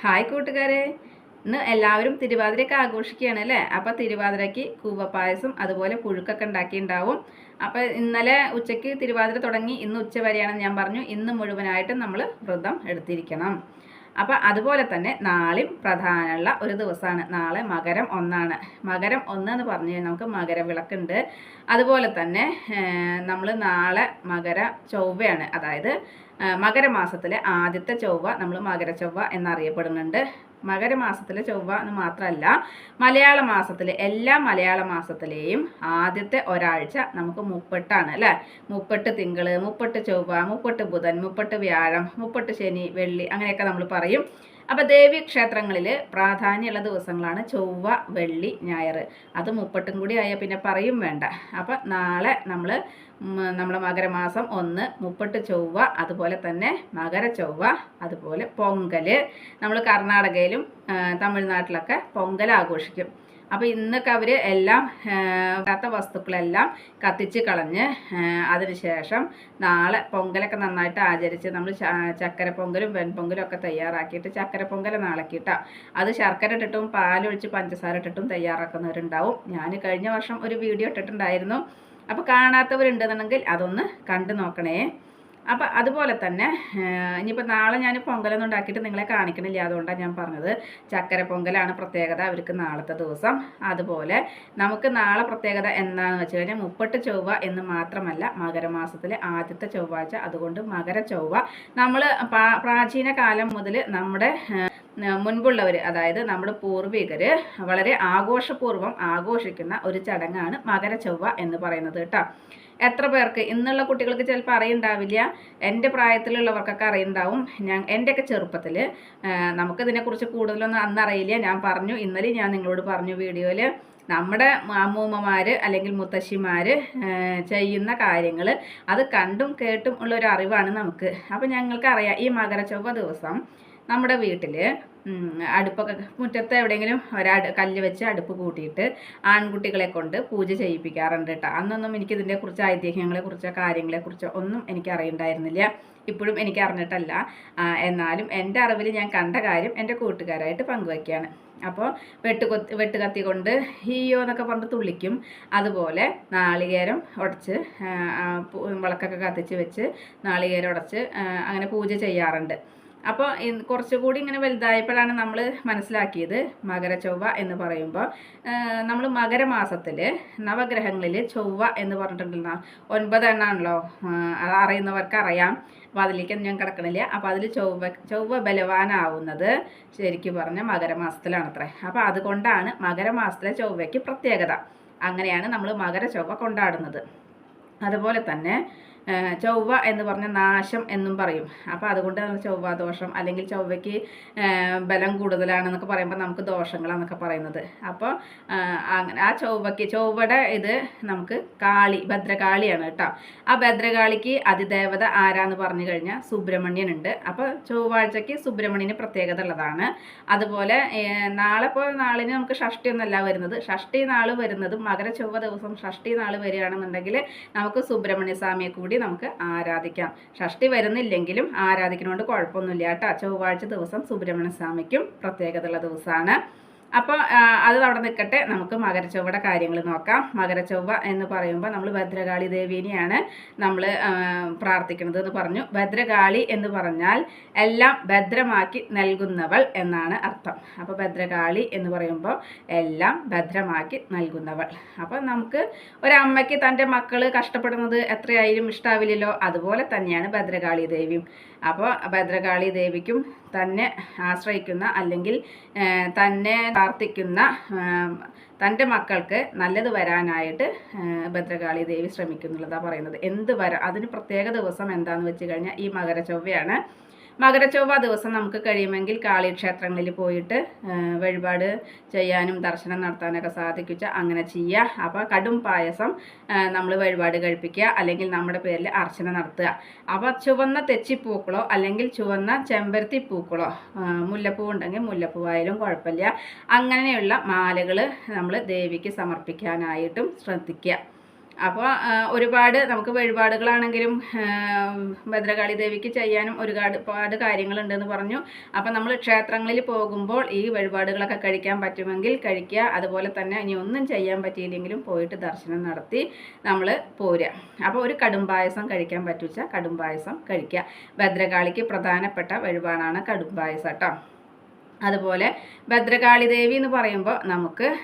Hi കൂട്ടുകാരെ. ഇന്ന് എല്ലാവരും തിരുവാതിരയൊക്കെ ആഘോഷിക്കുകയാണ് അല്ലേ? അപ്പോൾ തിരുവാതിരയ്ക്ക് കൂവപ്പായസം അതുപോലെ പുഴുക്കൊക്കെ ഉണ്ടാക്കിയിട്ടുണ്ടാവും. അപ്പോൾ ഇന്നലെ ഉച്ചയ്ക്ക് തിരുവാതിര തുടങ്ങി. ഇന്ന് ഉച്ച വരെയാണെന്ന് ഞാൻ പറഞ്ഞു. ഇന്ന് മുഴുവനായിട്ടും നമ്മൾ വ്രതം എടുത്തിരിക്കണം. അപ്പോൾ അതുപോലെ തന്നെ നാളെയും പ്രധാനമുള്ള ഒരു ദിവസമാണ് നാളെ മകരം ഒന്നാണ്. മകരം ഒന്ന് എന്ന് പറഞ്ഞു കഴിഞ്ഞാൽ നമുക്ക് മകരവിളക്കുണ്ട്. അതുപോലെ തന്നെ നമ്മൾ നാളെ മകര ചൊവ്വയാണ്. അതായത് മകരമാസത്തിലെ ആദ്യത്തെ ചൊവ്വ നമ്മൾ മകര ചൊവ്വ എന്നറിയപ്പെടുന്നുണ്ട്. മകരമാസത്തിലെ ചൊവ്വ എന്ന് മാത്രമല്ല മലയാള മാസത്തിലെ എല്ലാ മലയാള മാസത്തിലെയും ആദ്യത്തെ ഒരാഴ്ച നമുക്ക് മുപ്പെട്ടാണ് അല്ലേ? മുപ്പെട്ട് തിങ്കൾ മുപ്പെട്ട് ചൊവ്വ മുപ്പെട്ട് ബുധൻ മുപ്പെട്ട് വ്യാഴം മുപ്പെട്ട് ശനി വെള്ളി അങ്ങനെയൊക്കെ നമ്മൾ പറയും. അപ്പോൾ ദേവീ ക്ഷേത്രങ്ങളിൽ പ്രാധാന്യമുള്ള ദിവസങ്ങളാണ് ചൊവ്വ വെള്ളി ഞായർ അത് മുപ്പട്ടും കൂടി ആയാൽ പിന്നെ പറയും വേണ്ട. അപ്പോൾ നാളെ നമ്മൾ നമ്മളെ മകരമാസം ഒന്ന് മുപ്പട്ട് ചൊവ്വ അതുപോലെ തന്നെ മകര ചൊവ്വ അതുപോലെ പൊങ്കൽ നമ്മൾ കർണാടകയിലും തമിഴ്നാട്ടിലൊക്കെ പൊങ്കൽ ആഘോഷിക്കും. അപ്പോൾ ഇന്നൊക്കെ അവർ എല്ലാം കത്ത വസ്തുക്കളെല്ലാം കത്തിച്ച് കളഞ്ഞ് അതിനുശേഷം നാളെ പൊങ്കലൊക്കെ നന്നായിട്ട് ആചരിച്ച് നമ്മൾ ചക്കര പൊങ്കലും വെൺപൊങ്കലും ഒക്കെ തയ്യാറാക്കിയിട്ട് ചക്കര പൊങ്കൽ നാളെക്കിട്ടാ. അത് ശർക്കര ഇട്ടിട്ടും പാലൊഴിച്ച് പഞ്ചസാര ഇട്ടിട്ടും തയ്യാറാക്കുന്നവരുണ്ടാവും. ഞാൻ കഴിഞ്ഞ വർഷം ഒരു വീഡിയോ ഇട്ടിട്ടുണ്ടായിരുന്നു. അപ്പോൾ കാണാത്തവരുണ്ടെന്നുണ്ടെങ്കിൽ അതൊന്ന് കണ്ടു നോക്കണേ. അപ്പം അതുപോലെ തന്നെ ഇനിയിപ്പോൾ നാളെ ഞാൻ പൊങ്കലൊന്നും ഉണ്ടാക്കിയിട്ട് നിങ്ങളെ കാണിക്കണില്ല. അതുകൊണ്ടാണ് ഞാൻ പറഞ്ഞത്. ചക്കര പൊങ്കലാണ് പ്രത്യേകത അവർക്ക് നാളത്തെ ദിവസം. അതുപോലെ നമുക്ക് നാളെ പ്രത്യേകത എന്താണെന്ന് വെച്ച് കഴിഞ്ഞാൽ മുപ്പട്ട് ചൊവ്വ എന്ന് മാത്രമല്ല മകരമാസത്തിലെ ആദ്യത്തെ ചൊവ്വാഴ്ച. അതുകൊണ്ട് മകര ചൊവ്വ നമ്മൾ പ്രാചീന കാലം മുതൽ നമ്മുടെ മുൻപുള്ളവർ അതായത് നമ്മുടെ പൂർവികർ വളരെ ആഘോഷപൂർവം ആഘോഷിക്കുന്ന ഒരു ചടങ്ങാണ് മകര ചൊവ്വ എന്ന് പറയുന്നത് കേട്ടോ. എത്ര പേർക്ക് ഇന്നുള്ള കുട്ടികൾക്ക് ചിലപ്പോൾ അറിയുണ്ടാവില്ല. എന്റെ പ്രായത്തിലുള്ളവർക്കൊക്കെ അറിയുണ്ടാവും. ഞാൻ എന്റെയൊക്കെ ചെറുപ്പത്തിൽ നമുക്കിതിനെക്കുറിച്ച് കൂടുതലൊന്നും അന്നറിയില്ല. ഞാൻ പറഞ്ഞു ഇന്നലെ ഞാൻ നിങ്ങളോട് പറഞ്ഞു വീഡിയോയിൽ നമ്മുടെ അമ്മൂമ്മമാർ അല്ലെങ്കിൽ മുത്തശ്ശിമാർ ചെയ്യുന്ന കാര്യങ്ങൾ അത് കണ്ടും കേട്ടും ഉള്ള ഒരു അറിവാണ് നമുക്ക്. അപ്പോൾ ഞങ്ങൾക്കറിയാം ഈ മകരച്ചൊവ്വ ദിവസം നമ്മുടെ വീട്ടിൽ അടുപ്പൊക്കെ മുറ്റത്ത് എവിടെയെങ്കിലും ഒരട് കല്ല് വെച്ച് അടുപ്പ് കൂട്ടിയിട്ട് ആൺകുട്ടികളെ കൊണ്ട് പൂജ ചെയ്യിപ്പിക്കാറുണ്ട് കേട്ടോ അന്നൊന്നും എനിക്ക് ഇതിന്റെ കുറിച്ച് ഐതിഹ്യങ്ങളെ കുറിച്ചോ കാര്യങ്ങളെ കുറിച്ചോ ഒന്നും എനിക്ക് അറിയണ്ടായിരുന്നില്ല. ഇപ്പോഴും എനിക്ക് അറിഞ്ഞിട്ടല്ല. എന്നാലും എന്റെ അറിവിൽ ഞാൻ കണ്ട കാര്യം എന്റെ കൂട്ടുകാരായിട്ട് പങ്കുവയ്ക്കുകയാണ് അപ്പോൾ വെട്ടുകൊത്തി വെട്ടുകത്തി കൊണ്ട് ഹീയോ എന്നൊക്കെ പറഞ്ഞ് തുള്ളിക്കും. അതുപോലെ നാളികേരം ഉടച്ച് വിളക്കൊക്കെ കത്തിച്ച് വെച്ച് നാളികേരം ഉടച്ച് അങ്ങനെ പൂജ ചെയ്യാറുണ്ട്. അപ്പോൾ കുറച്ചുകൂടി ഇങ്ങനെ വലുതായപ്പോഴാണ് നമ്മൾ മനസ്സിലാക്കിയത് മകര ചൊവ്വ എന്ന് പറയുമ്പോൾ നമ്മൾ മകരമാസത്തിൽ നവഗ്രഹങ്ങളിൽ ചൊവ്വ എന്ന് പറഞ്ഞിട്ടുണ്ടല്ലോ. ഒൻപത് എണ്ണാണല്ലോ. അറിയുന്നവർക്ക് അറിയാം. അപ്പോൾ അതിലേക്കൊന്നും ഞാൻ കിടക്കണില്ല. അപ്പോൾ അതിൽ ചൊവ്വ ചൊവ്വ ബലവാനാവുന്നത് ശരിക്കും പറഞ്ഞാൽ മകരമാസത്തിലാണ് അത്രേ അപ്പോൾ അതുകൊണ്ടാണ് മകരമാസത്തിലെ ചൊവ്വയ്ക്ക് പ്രത്യേകത. അങ്ങനെയാണ് നമ്മൾ മകര ചൊവ്വ കൊണ്ടാടുന്നത്. അതുപോലെ തന്നെ ചൊവ്വ എന്ന് പറഞ്ഞ നാശം എന്നും പറയും. അപ്പോൾ അതുകൊണ്ട് ചൊവ്വ ദോഷം. അല്ലെങ്കിൽ ചൊവ്വയ്ക്ക് ബലം കൂടുതലാണെന്നൊക്കെ പറയുമ്പോൾ നമുക്ക് ദോഷങ്ങളാണെന്നൊക്കെ പറയുന്നത്. അപ്പോൾ ആ, ചൊവ്വയ്ക്ക് ചൊവ്വയുടെ ഇത് നമുക്ക് കാളി ഭദ്രകാളിയാണ് കേട്ടോ. ആ ഭദ്രകാളിക്ക് അതിദേവത ആരാന്ന് പറഞ്ഞു കഴിഞ്ഞാൽ സുബ്രഹ്മണ്യൻ ഉണ്ട് അപ്പോൾ ചൊവ്വാഴ്ചയ്ക്ക് സുബ്രഹ്മണ്യന് പ്രത്യേകത ഉള്ളതാണ്. അതുപോലെ നാളെ ഇപ്പോൾ നാളിന് നമുക്ക് ഷഷ്ടി ഒന്നല്ല വരുന്നത്. ഷഷ്ടി നാൾ വരുന്നതും മകര ചൊവ്വ ദിവസം ഷഷ്ടി നാൾ വരികയാണെന്നുണ്ടെങ്കിൽ നമുക്ക് സുബ്രഹ്മണ്യ സ്വാമിയെ കൂടി നമുക്ക് ആരാധിക്കാം. ഷഷ്ടി വരുന്നില്ലെങ്കിലും ആരാധിക്കുന്നതുകൊണ്ട് കുഴപ്പമൊന്നുമില്ല കേട്ടോ. ചൊവ്വാഴ്ച ദിവസം സുബ്രഹ്മണ്യ സ്വാമിക്കും പ്രത്യേകതയുള്ള ദിവസമാണ്. അപ്പോൾ അത് അവിടെ നിൽക്കട്ടെ നമുക്ക് മകരച്ചൊവ്വയുടെ കാര്യങ്ങൾ നോക്കാം. മകരച്ചൊവ്വ എന്ന് പറയുമ്പോൾ നമ്മൾ ഭദ്രകാളി ദേവീനെയാണ് നമ്മൾ പ്രാർത്ഥിക്കുന്നത് എന്ന് പറഞ്ഞു. ഭദ്രകാളി എന്ന് പറഞ്ഞാൽ എല്ലാം ഭദ്രമാക്കി നൽകുന്നവൾ എന്നാണ് അർത്ഥം. അപ്പോൾ ഭദ്രകാളി എന്ന് പറയുമ്പോൾ എല്ലാം ഭദ്രമാക്കി നൽകുന്നവൾ. അപ്പോൾ നമുക്ക് ഒരമ്മയ്ക്ക് തന്റെ മക്കൾ കഷ്ടപ്പെടുന്നത് എത്രയായാലും ഇഷ്ടാവില്ലല്ലോ. അതുപോലെ തന്നെയാണ് ഭദ്രകാളി ദേവിയും. അപ്പോൾ ഭദ്രകാളി ദേവിക്കും തന്നെ ആശ്രയിക്കുന്ന അല്ലെങ്കിൽ തന്നെ പ്രാർത്ഥിക്കുന്ന തന്റെ മക്കൾക്ക് നല്ലത് വരാനായിട്ട് ഭദ്രകാളി ദേവി ശ്രമിക്കുന്നുള്ളതാണ് പറയുന്നത്. എന്ത് വരാം അതിന് പ്രത്യേക ദിവസം എന്താണെന്ന് വെച്ച് കഴിഞ്ഞാൽ ഈ മകരചൊവ്വയാണ്. മകരച്ചൊവ്വ ദിവസം നമുക്ക് കഴിയുമെങ്കിൽ കാളി ക്ഷേത്രങ്ങളിൽ പോയിട്ട് വഴിപാട് ചെയ്യാനും ദർശനം നടത്താനൊക്കെ സാധിക്കുക അങ്ങനെ ചെയ്യുക അപ്പോൾ കടും പായസം നമ്മൾ വഴിപാട് കഴിപ്പിക്കുക അല്ലെങ്കിൽ നമ്മുടെ പേരിൽ അർച്ചന നടത്തുക. അപ്പോൾ ചുവന്ന തെച്ചിപ്പൂക്കളോ അല്ലെങ്കിൽ ചുവന്ന ചെമ്പരത്തി പൂക്കളോ മുല്ലപ്പൂ ഉണ്ടെങ്കിൽ മുല്ലപ്പൂവായാലും കുഴപ്പമില്ല. അങ്ങനെയുള്ള മാലകൾ നമ്മൾ ദേവിക്ക് സമർപ്പിക്കാനായിട്ടും ശ്രദ്ധിക്കുക. അപ്പോൾ ഒരുപാട് നമുക്ക് വഴിപാടുകളാണെങ്കിലും ഭദ്രകാളി ദേവിക്ക് ചെയ്യാനും ഒരുപാട് കാര്യങ്ങളുണ്ടെന്ന് പറഞ്ഞു. അപ്പോൾ നമ്മൾ ക്ഷേത്രങ്ങളിൽ പോകുമ്പോൾ ഈ വഴിപാടുകളൊക്കെ കഴിക്കാൻ പറ്റുമെങ്കിൽ കഴിക്കുക. അതുപോലെ തന്നെ ഇനി ഒന്നും ചെയ്യാൻ പറ്റിയില്ലെങ്കിലും പോയിട്ട് ദർശനം നടത്തി നമ്മൾ പോരുക. അപ്പോൾ ഒരു കടുംപായസം കഴിക്കാൻ പറ്റുവെച്ചാൽ കടുംപായസം കഴിക്കുക. ഭദ്രകാളിക്ക് പ്രധാനപ്പെട്ട വഴിപാടാണ് കടുംപായസം കേട്ടോ. അതുപോലെ ഭദ്രകാളി ദേവി എന്ന് പറയുമ്പോൾ നമുക്ക്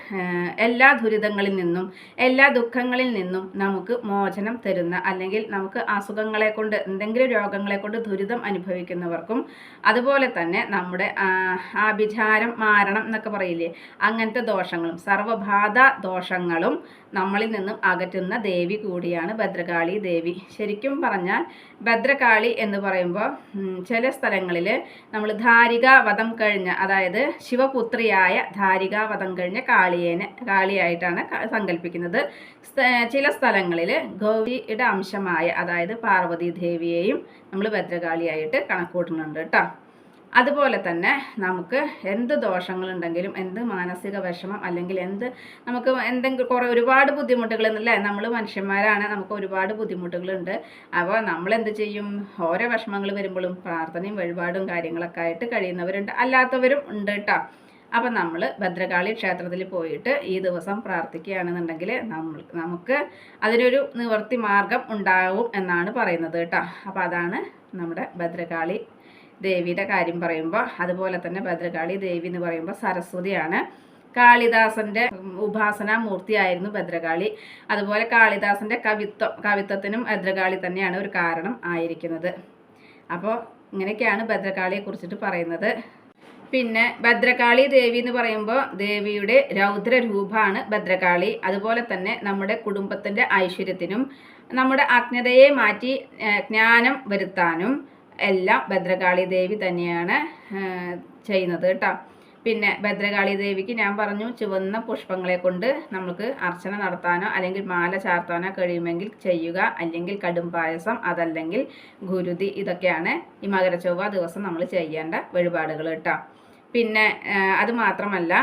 എല്ലാ ദുരിതങ്ങളിൽ നിന്നും എല്ലാ ദുഃഖങ്ങളിൽ നിന്നും നമുക്ക് മോചനം തരുന്ന അല്ലെങ്കിൽ നമുക്ക് അസുഖങ്ങളെ കൊണ്ട് എന്തെങ്കിലും രോഗങ്ങളെ കൊണ്ട് ദുരിതം അനുഭവിക്കുന്നവർക്കും അതുപോലെ തന്നെ നമ്മുടെ ആഭിചാരം മാരണം എന്നൊക്കെ പറയില്ലേ അങ്ങനത്തെ ദോഷങ്ങളും സർവബാധ ദോഷങ്ങളും നമ്മളിൽ നിന്നും അകറ്റുന്ന ദേവി കൂടിയാണ് ഭദ്രകാളി ദേവി. ശരിക്കും പറഞ്ഞാൽ ഭദ്രകാളി എന്ന് പറയുമ്പോൾ ചില സ്ഥലങ്ങളിൽ നമ്മൾ ധാരിക വധം കഴിഞ്ഞ അതായത് ശിവപുത്രിയായ ധാരികാവധം കഴിഞ്ഞ കാളിയേനെ കാളിയായിട്ടാണ് സങ്കല്പിക്കുന്നത്. ചില സ്ഥലങ്ങളിൽ ഗൗരിയുടെ അംശമായ അതായത് പാർവതി ദേവിയെയും നമ്മൾ ഭദ്രകാളിയായിട്ട് കണക്കൂട്ടുന്നുണ്ട് കേട്ടോ അതുപോലെ തന്നെ നമുക്ക് എന്ത് ദോഷങ്ങളുണ്ടെങ്കിലും എന്ത് മാനസിക വിഷമം അല്ലെങ്കിൽ എന്ത് നമുക്ക് എന്തെങ്കിലും കുറേ ഒരുപാട് ബുദ്ധിമുട്ടുകൾ എന്നല്ലേ നമ്മൾ മനുഷ്യന്മാരാണ് നമുക്ക് ഒരുപാട് ബുദ്ധിമുട്ടുകളുണ്ട്. അപ്പോൾ നമ്മൾ എന്ത് ചെയ്യും? ഓരോ വിഷമങ്ങൾ വരുമ്പോഴും പ്രാർത്ഥനയും വഴിപാടും കാര്യങ്ങളൊക്കെ ആയിട്ട് കഴിയുന്നവരുണ്ട് അല്ലാത്തവരും ഉണ്ട് കേട്ടോ. അപ്പം നമ്മൾ ഭദ്രകാളി ക്ഷേത്രത്തിൽ പോയിട്ട് ഈ ദിവസം പ്രാർത്ഥിക്കുകയാണെന്നുണ്ടെങ്കിൽ നമ്മൾ നമുക്ക് അതിനൊരു നിവർത്തി മാർഗം ഉണ്ടാവും എന്നാണ് പറയുന്നത് കേട്ടോ. അപ്പോൾ അതാണ് നമ്മുടെ ഭദ്രകാളി ദേവിയുടെ കാര്യം പറയുമ്പോൾ അതുപോലെ തന്നെ ഭദ്രകാളി ദേവി എന്ന് പറയുമ്പോൾ സരസ്വതിയാണ്. കാളിദാസന്റെ ഉപാസനാ മൂർത്തിയായിരുന്നു ഭദ്രകാളി. അതുപോലെ കാളിദാസന്റെ കവിത്വം കവിത്വത്തിനും ഭദ്രകാളി തന്നെയാണ് ഒരു കാരണം ആയിരിക്കുന്നത്. അപ്പോൾ ഇങ്ങനെയൊക്കെയാണ് ഭദ്രകാളിയെ കുറിച്ചിട്ട് പറയുന്നത്. പിന്നെ ഭദ്രകാളി ദേവി എന്ന് പറയുമ്പോൾ ദേവിയുടെ രൗദ്ര രൂപമാണ് ഭദ്രകാളി. അതുപോലെ തന്നെ നമ്മുടെ കുടുംബത്തിന്റെ ഐശ്വര്യത്തിനും നമ്മുടെ അജ്ഞതയെ മാറ്റി ജ്ഞാനം വരുത്താനും എല്ലാം ഭദ്രകാളി ദേവി തന്നെയാണ് ചെയ്യുന്നത് കേട്ടോ. പിന്നെ ഭദ്രകാളി ദേവിക്ക് ഞാൻ പറഞ്ഞു ചുവന്ന പുഷ്പങ്ങളെ കൊണ്ട് നമുക്ക് അർച്ചന നടത്താനോ അല്ലെങ്കിൽ മാല ചാർത്താനോ കഴിയുമെങ്കിൽ ചെയ്യുക. അല്ലെങ്കിൽ കടും പായസം അതല്ലെങ്കിൽ ഗുരുതി ഇതൊക്കെയാണ് ഈ മകരചൊവ്വ ദിവസം നമ്മൾ ചെയ്യേണ്ട വഴിപാടുകൾ കേട്ടോ. പിന്നെ അത് മാത്രമല്ല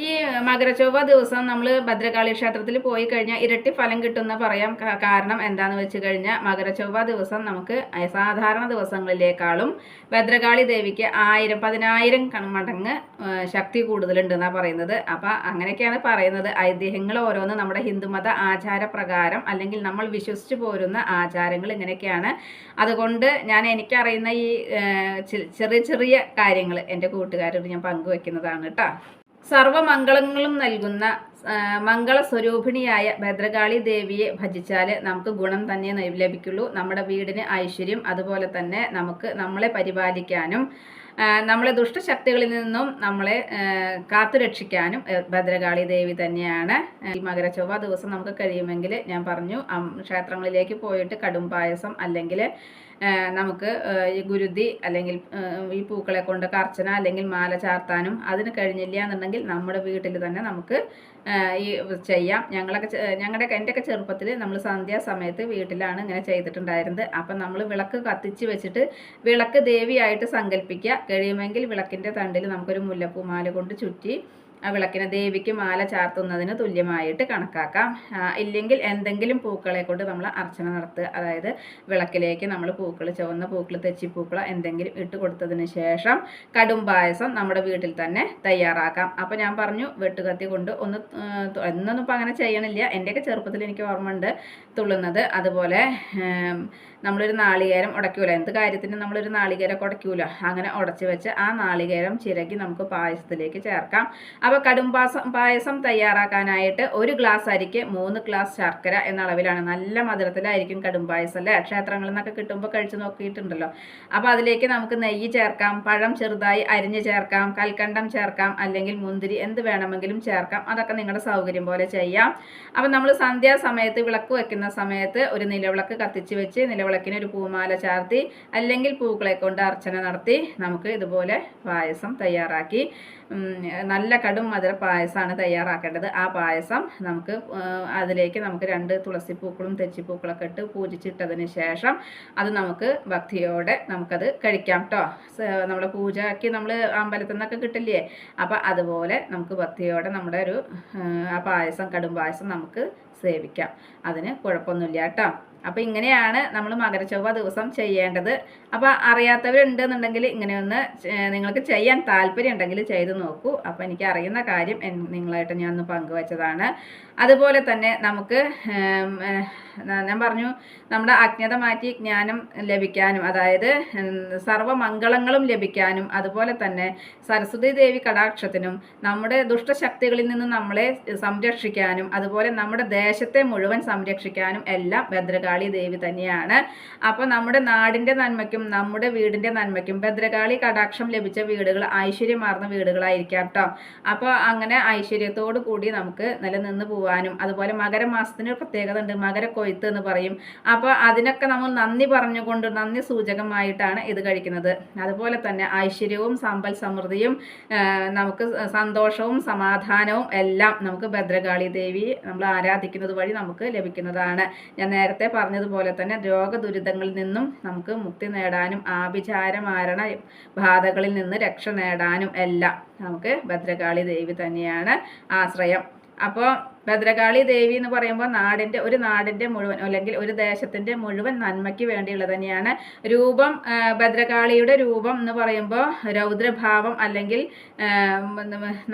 ഈ മകരചൊവ്വ ദിവസം നമ്മൾ ഭദ്രകാളി ക്ഷേത്രത്തിൽ പോയി കഴിഞ്ഞാൽ ഇരട്ടി ഫലം കിട്ടുന്ന പറയാം കാരണം എന്താന്ന് വെച്ച് കഴിഞ്ഞാൽ മകരചൊവ്വ ദിവസം നമുക്ക് സാധാരണ ദിവസങ്ങളിലേക്കാളും ഭദ്രകാളി ദേവിക്ക് ആയിരം പതിനായിരം മടങ്ങ് ശക്തി കൂടുതലുണ്ടെന്നാണ് പറയുന്നത്. അപ്പം അങ്ങനെയൊക്കെയാണ് പറയുന്നത്. ഐതിഹ്യങ്ങൾ ഓരോന്ന് നമ്മുടെ ഹിന്ദുമത ആചാരപ്രകാരം അല്ലെങ്കിൽ നമ്മൾ വിശ്വസിച്ച് പോരുന്ന ആചാരങ്ങൾ ഇങ്ങനെയൊക്കെയാണ്. അതുകൊണ്ട് ഞാൻ എനിക്കറിയുന്ന ഈ ചെറിയ ചെറിയ കാര്യങ്ങൾ എന്റെ കൂട്ടുകാരോട് ഞാൻ പങ്കുവെക്കുന്നതാണ് കേട്ടോ സർവമംഗളങ്ങളും നൽകുന്ന മംഗളസ്വരൂപിണിയായ ഭദ്രകാളി ദേവിയെ ഭജിച്ചാൽ നമുക്ക് ഗുണം തന്നെ ലഭിക്കുള്ളൂ. നമ്മുടെ വീടിന് ഐശ്വര്യം അതുപോലെ തന്നെ നമുക്ക് നമ്മളെ പരിപാലിക്കാനും നമ്മളെ ദുഷ്ടശക്തികളിൽ നിന്നും നമ്മളെ കാത്തു രക്ഷിക്കാനും ഭദ്രകാളി ദേവി തന്നെയാണ്. ഈ മകര ചൊവ്വ ദിവസം നമുക്ക് കഴിയുമെങ്കിൽ ഞാൻ പറഞ്ഞു ക്ഷേത്രങ്ങളിലേക്ക് പോയിട്ട് കടും പായസം അല്ലെങ്കിൽ നമുക്ക് ഈ ഗുരുതി അല്ലെങ്കിൽ ഈ പൂക്കളെ കൊണ്ടൊക്കെ അർച്ചന അല്ലെങ്കിൽ മാല ചാർത്താനും അതിന് കഴിഞ്ഞില്ല എന്നുണ്ടെങ്കിൽ നമ്മുടെ വീട്ടിൽ തന്നെ നമുക്ക് ഈ ചെയ്യാം. ഞങ്ങളൊക്കെ ഞങ്ങളുടെ എന്റെയൊക്കെ ചെറുപ്പത്തിൽ നമ്മൾ സന്ധ്യാസമയത്ത് വീട്ടിലാണ് ഇങ്ങനെ ചെയ്തിട്ടുണ്ടായിരുന്നത്. അപ്പം നമ്മൾ വിളക്ക് കത്തിച്ച് വെച്ചിട്ട് വിളക്ക് ദേവിയായിട്ട് സങ്കല്പിക്കുക. കഴിയുമെങ്കിൽ വിളക്കിന്റെ തണ്ടിൽ നമുക്കൊരു മുല്ലപ്പൂമാല കൊണ്ട് ചുറ്റി വിളക്കിനെ ദേവിക്ക് മാല ചാർത്തുന്നതിന് തുല്യമായിട്ട് കണക്കാക്കാം. ഇല്ലെങ്കിൽ എന്തെങ്കിലും പൂക്കളെ കൊണ്ട് നമ്മൾ അർച്ചന നടത്തുക. അതായത് വിളക്കിലേക്ക് നമ്മൾ പൂക്കൾ ചുവന്ന പൂക്കൾ തെച്ചിപ്പൂക്കൾ എന്തെങ്കിലും ഇട്ട് കൊടുത്തതിന് ശേഷം കടും പായസം നമ്മുടെ വീട്ടിൽ തന്നെ തയ്യാറാക്കാം. അപ്പോൾ ഞാൻ പറഞ്ഞു വെട്ടുകത്തി കൊണ്ട് ഒന്ന് എന്നൊന്നും ഇപ്പം അങ്ങനെ ചെയ്യണില്ല. എന്റെയൊക്കെ ചെറുപ്പത്തിൽ എനിക്ക് ഓർമ്മയുണ്ട് തുള്ളുന്നത്. അതുപോലെ നമ്മളൊരു നാളികേരം ഉടയ്ക്കൂല. എന്ത് കാര്യത്തിന് നമ്മളൊരു നാളികേരം ഉടയ്ക്കൂല. അങ്ങനെ ഉടച്ചു വെച്ച് ആ നാളികേരം ചിരകി നമുക്ക് പായസത്തിലേക്ക് ചേർക്കാം. അപ്പോൾ കടും പാസം പായസം തയ്യാറാക്കാനായിട്ട് ഒരു ഗ്ലാസ് അരിക്ക് മൂന്ന് ഗ്ലാസ് ശർക്കര എന്ന അളവിലാണ്. നല്ല മധുരത്തിലായിരിക്കും കടും പായസം അല്ലേ? ക്ഷേത്രങ്ങളിൽ നിന്നൊക്കെ കിട്ടുമ്പോൾ കഴിച്ച് നോക്കിയിട്ടുണ്ടല്ലോ. അപ്പോൾ അതിലേക്ക് നമുക്ക് നെയ്യ് ചേർക്കാം പഴം ചെറുതായി അരിഞ്ഞ് ചേർക്കാം കൽക്കണ്ടം ചേർക്കാം അല്ലെങ്കിൽ മുന്തിരി എന്ത് വേണമെങ്കിലും ചേർക്കാം. അതൊക്കെ നിങ്ങളുടെ സൗകര്യം പോലെ ചെയ്യാം. അപ്പോൾ നമ്മൾ സന്ധ്യാസമയത്ത് വിളക്ക് വെക്കുന്ന സമയത്ത് ഒരു നിലവിളക്ക് കത്തിച്ച് വെച്ച് നിലവിളക്കിന് ഒരു പൂമാല ചാർത്തി അല്ലെങ്കിൽ പൂക്കളെ കൊണ്ട് അർച്ചന നടത്തി നമുക്ക് ഇതുപോലെ പായസം തയ്യാറാക്കി നല്ല കടും മധുര പായസമാണ് തയ്യാറാക്കേണ്ടത്. ആ പായസം നമുക്ക് അതിലേക്ക് നമുക്ക് രണ്ട് തുളസിപ്പൂക്കളും തെച്ചിപ്പൂക്കളൊക്കെ ഇട്ട് പൂജിച്ചിട്ടതിന് ശേഷം അത് നമുക്ക് ഭക്തിയോടെ നമുക്കത് കഴിക്കാം കേട്ടോ നമ്മൾ പൂജയ്ക്ക് നമ്മൾ അമ്പലത്തിൽ നിന്നൊക്കെ കിട്ടില്ലേ? അപ്പം അതുപോലെ നമുക്ക് ഭക്തിയോടെ നമ്മുടെ ഒരു ആ പായസം കടും പായസം നമുക്ക് സേവിക്കാം. അതിന് കുഴപ്പമൊന്നുമില്ല കേട്ടോ അപ്പോൾ ഇങ്ങനെയാണ് നമ്മൾ മകരച്ചൊവ്വ ദിവസം ചെയ്യേണ്ടത്. അപ്പോൾ അറിയാത്തവരുണ്ടെന്നുണ്ടെങ്കിൽ ഇങ്ങനെയൊന്ന് നിങ്ങൾക്ക് ചെയ്യാൻ താല്പര്യം ഉണ്ടെങ്കിൽ ചെയ്ത് നോക്കൂ. അപ്പോൾ എനിക്ക് അറിയുന്ന കാര്യം നിങ്ങളായിട്ട് ഞാൻ ഒന്ന് പങ്കുവച്ചതാണ്. അതുപോലെ തന്നെ നമുക്ക് ഞാൻ പറഞ്ഞു നമ്മുടെ അജ്ഞത മാറ്റി ജ്ഞാനം ലഭിക്കാനും അതായത് സർവമംഗളങ്ങളും ലഭിക്കാനും അതുപോലെ തന്നെ സരസ്വതി ദേവി കടാക്ഷത്തിനും നമ്മുടെ ദുഷ്ടശക്തികളിൽ നിന്ന് നമ്മളെ സംരക്ഷിക്കാനും അതുപോലെ നമ്മുടെ ദേശത്തെ മുഴുവൻ സംരക്ഷിക്കാനും എല്ലാം ഭദ്രകാളി ദേവി തന്നെയാണ്. അപ്പോൾ നമ്മുടെ നാടിന്റെ നന്മയ്ക്കും നമ്മുടെ വീടിന്റെ നന്മയ്ക്കും ഭദ്രകാളി കടാക്ഷം ലഭിച്ച വീടുകൾ ഐശ്വര്യമാർന്ന വീടുകളായിരിക്കാം കേട്ടോ അപ്പോൾ അങ്ങനെ ഐശ്വര്യത്തോടു കൂടി നമുക്ക് നിലനിന്ന് പോവാനും അതുപോലെ മകരമാസത്തിന് പ്രത്യേകത ഉണ്ട് മകരക്കൊയ്ത്ത് എന്ന് പറയും. അപ്പോൾ അതിനൊക്കെ നമ്മൾ നന്ദി പറഞ്ഞുകൊണ്ട് നന്ദി സൂചകമായിട്ടാണ് ഇത് കഴിക്കുന്നത്. അതുപോലെ തന്നെ ഐശ്വര്യവും സമ്പൽ സമൃദ്ധിയും നമുക്ക് സന്തോഷവും സമാധാനവും എല്ലാം നമുക്ക് ഭദ്രകാളി ദേവി നമ്മൾ ആരാധിക്കുന്നത് വഴി നമുക്ക് ലഭിക്കുന്നതാണ്. ഞാൻ നേരത്തെ പറഞ്ഞതുപോലെ തന്നെ രോഗദുരിതങ്ങളിൽ നിന്നും നമുക്ക് മുക്തി നേടാനും ആഭിചാരമാരണ ബാധകളിൽ നിന്ന് രക്ഷ നേടാനും എല്ലാം നമുക്ക് ഭദ്രകാളി ദേവി തന്നെയാണ് ആശ്രയം. അപ്പോൾ ഭദ്രകാളി ദേവി എന്ന് പറയുമ്പോൾ നാടിന്റെ ഒരു നാടിന്റെ മുഴുവൻ അല്ലെങ്കിൽ ഒരു ദേശത്തിന്റെ മുഴുവൻ നന്മയ്ക്ക് വേണ്ടിയുള്ളത് തന്നെയാണ്. രൂപം ഭദ്രകാളിയുടെ രൂപം എന്ന് പറയുമ്പോൾ രൗദ്രഭാവം അല്ലെങ്കിൽ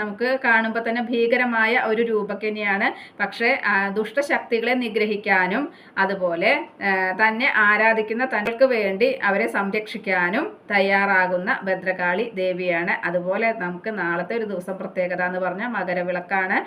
നമുക്ക് കാണുമ്പോൾ തന്നെ ഭീകരമായ ഒരു രൂപക്ക് തന്നെയാണ്. പക്ഷേ ദുഷ്ടശക്തികളെ നിഗ്രഹിക്കാനും അതുപോലെ തന്നെ ആരാധിക്കുന്ന തങ്ങൾക്ക് വേണ്ടി അവരെ സംരക്ഷിക്കാനും തയ്യാറാകുന്ന ഭദ്രകാളി ദേവിയാണ്. അതുപോലെ നമുക്ക് നാളത്തെ ഒരു ദിവസം പ്രത്യേകത എന്ന് പറഞ്ഞാൽ മകരവിളക്കാണ്.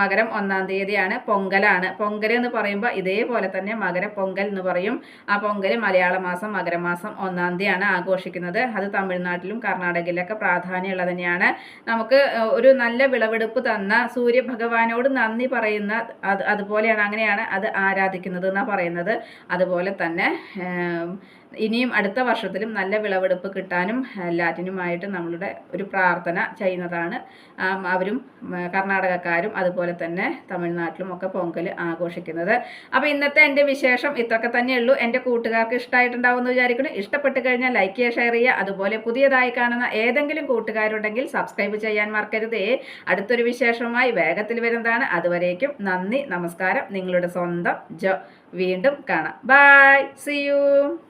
മകരം ഒന്നാം തീയതിയാണ് പൊങ്കലാണ്. പൊങ്കൽ എന്ന് പറയുമ്പോൾ ഇതേപോലെ തന്നെ മകര പൊങ്കൽ എന്ന് പറയും. ആ പൊങ്കൽ മലയാള മാസം മകരമാസം ഒന്നാം തീയതിയാണ് ആഘോഷിക്കുന്നത്. അത് തമിഴ്നാട്ടിലും കർണാടകയിലൊക്കെ പ്രാധാന്യമുള്ള തന്നെയാണ്. നമുക്ക് ഒരു നല്ല വിളവെടുപ്പ് തന്ന സൂര്യഭഗവാനോട് നന്ദി പറയുന്ന അത് അതുപോലെയാണ് അങ്ങനെയാണ് അത് ആരാധിക്കുന്നത് എന്നാണ് പറയുന്നത്. അതുപോലെ തന്നെ ഇനിയും അടുത്ത വർഷത്തിലും നല്ല വിളവെടുപ്പ് കിട്ടാനും എല്ലാറ്റിനുമായിട്ട് നമ്മളുടെ ഒരു പ്രാർത്ഥന ചെയ്യുന്നതാണ്. അവരും കർണാടകക്കാരും അതുപോലെ തന്നെ തമിഴ്നാട്ടിലും ഒക്കെ പൊങ്കൽ ആഘോഷിക്കുന്നത്. അപ്പോൾ ഇന്നത്തെ എന്റെ വിശേഷം ഇത്രയൊക്കെ തന്നെയുള്ളൂ എന്റെ കൂട്ടുകാർക്ക് ഇഷ്ടമായിട്ടുണ്ടാവും എന്ന് വിചാരിക്കുന്നു. ഇഷ്ടപ്പെട്ട് കഴിഞ്ഞാൽ ലൈക്ക് ചെയ്യുക ഷെയർ ചെയ്യുക. അതുപോലെ പുതിയതായി കാണുന്ന ഏതെങ്കിലും കൂട്ടുകാരുണ്ടെങ്കിൽ സബ്സ്ക്രൈബ് ചെയ്യാൻ മറക്കരുതേ. അടുത്തൊരു വിശേഷവുമായി വേഗത്തിൽ വരുന്നതാണ്. അതുവരേക്കും നന്ദി നമസ്കാരം. നിങ്ങളുടെ സ്വന്തം ജോ. വീണ്ടും കാണാം. By C U